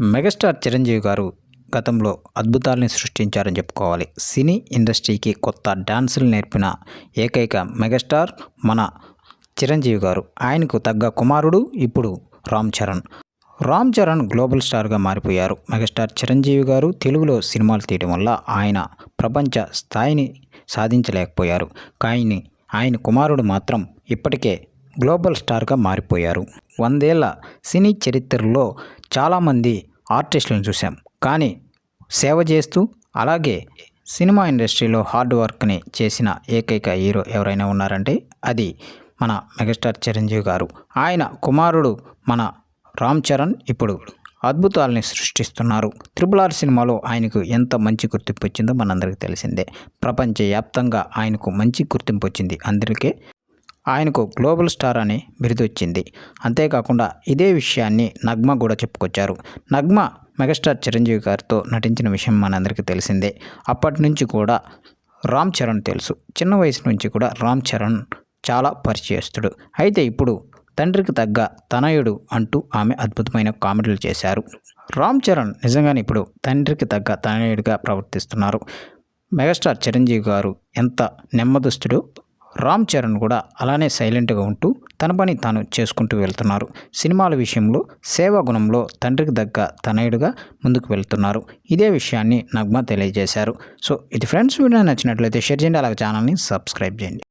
Megastar Chiranjeevi గారు గతంలో అద్భుతాలని సృష్టించారని చెప్పుకోవాలి. సినీ ఇండస్ట్రీకి కొత్త డాన్సులు నేర్పిన ఏకైక మెగాస్టార్ మన చిరంజీవి గారు. ఆయనకు తగ్గ కుమారుడు ఇప్పుడు రామ్ చరణ్. రామ్ చరణ్ గ్లోబల్ స్టార్గా మారిపోయారు. మెగాస్టార్ చిరంజీవి గారు తెలుగులో సినిమాలు తీయడం వల్ల ఆయన ప్రపంచ స్థాయిని సాధించలేకపోయారు. కానీ ఆయన కుమారుడు మాత్రం ఇప్పటికే గ్లోబల్ స్టార్గా మారిపోయారు. వందేళ్ళ సినీ చరిత్రలో చాలామంది ఆర్టిస్టులను చూసాం కానీ సేవ చేస్తూ అలాగే సినిమా ఇండస్ట్రీలో హార్డ్ వర్క్ని చేసిన ఏకైక హీరో ఎవరైనా ఉన్నారంటే అది మన మెగాస్టార్ చిరంజీవి గారు. ఆయన కుమారుడు మన రామ్ చరణ్ ఇప్పుడు అద్భుతాలని సృష్టిస్తున్నారు. త్రిపుల్ ఆర్ సినిమాలో ఆయనకు ఎంత మంచి గుర్తింపు వచ్చిందో మనందరికీ తెలిసిందే. ప్రపంచవ్యాప్తంగా ఆయనకు మంచి గుర్తింపు వచ్చింది. అందరికీ ఆయనకు గ్లోబల్ స్టార్ అని బిరుదొచ్చింది. అంతేకాకుండా ఇదే విషయాన్ని నగ్మ కూడా చెప్పుకొచ్చారు. నగ్మ మెగాస్టార్ చిరంజీవి గారితో నటించిన విషయం మనందరికీ తెలిసిందే. అప్పటి నుంచి కూడా రామ్ చరణ్ తెలుసు. చిన్న వయసు నుంచి కూడా రామ్ చరణ్ చాలా పరిచయస్తుడు. అయితే ఇప్పుడు తండ్రికి తగ్గ తనయుడు అంటూ ఆమె అద్భుతమైన కామెడీలు చేశారు. రామ్ చరణ్ నిజంగానే ఇప్పుడు తండ్రికి తగ్గ తనయుడిగా ప్రవర్తిస్తున్నారు. మెగాస్టార్ చిరంజీవి గారు ఎంత నెమ్మదస్తుడో రామ్ చరణ్ కూడా అలానే సైలెంట్గా ఉంటూ తన పని తాను చేసుకుంటూ వెళ్తున్నారు. సినిమాల విషయంలో సేవా గుణంలో తండ్రికి దగ్గ తనయుడుగా ముందుకు వెళ్తున్నారు. ఇదే విషయాన్ని నగ్మ తెలియజేశారు. సో ఇది ఫ్రెండ్స్ వీడియో నచ్చినట్లయితే షేర్ చేయండి. అలాగే ఛానల్ని సబ్స్క్రైబ్ చేయండి.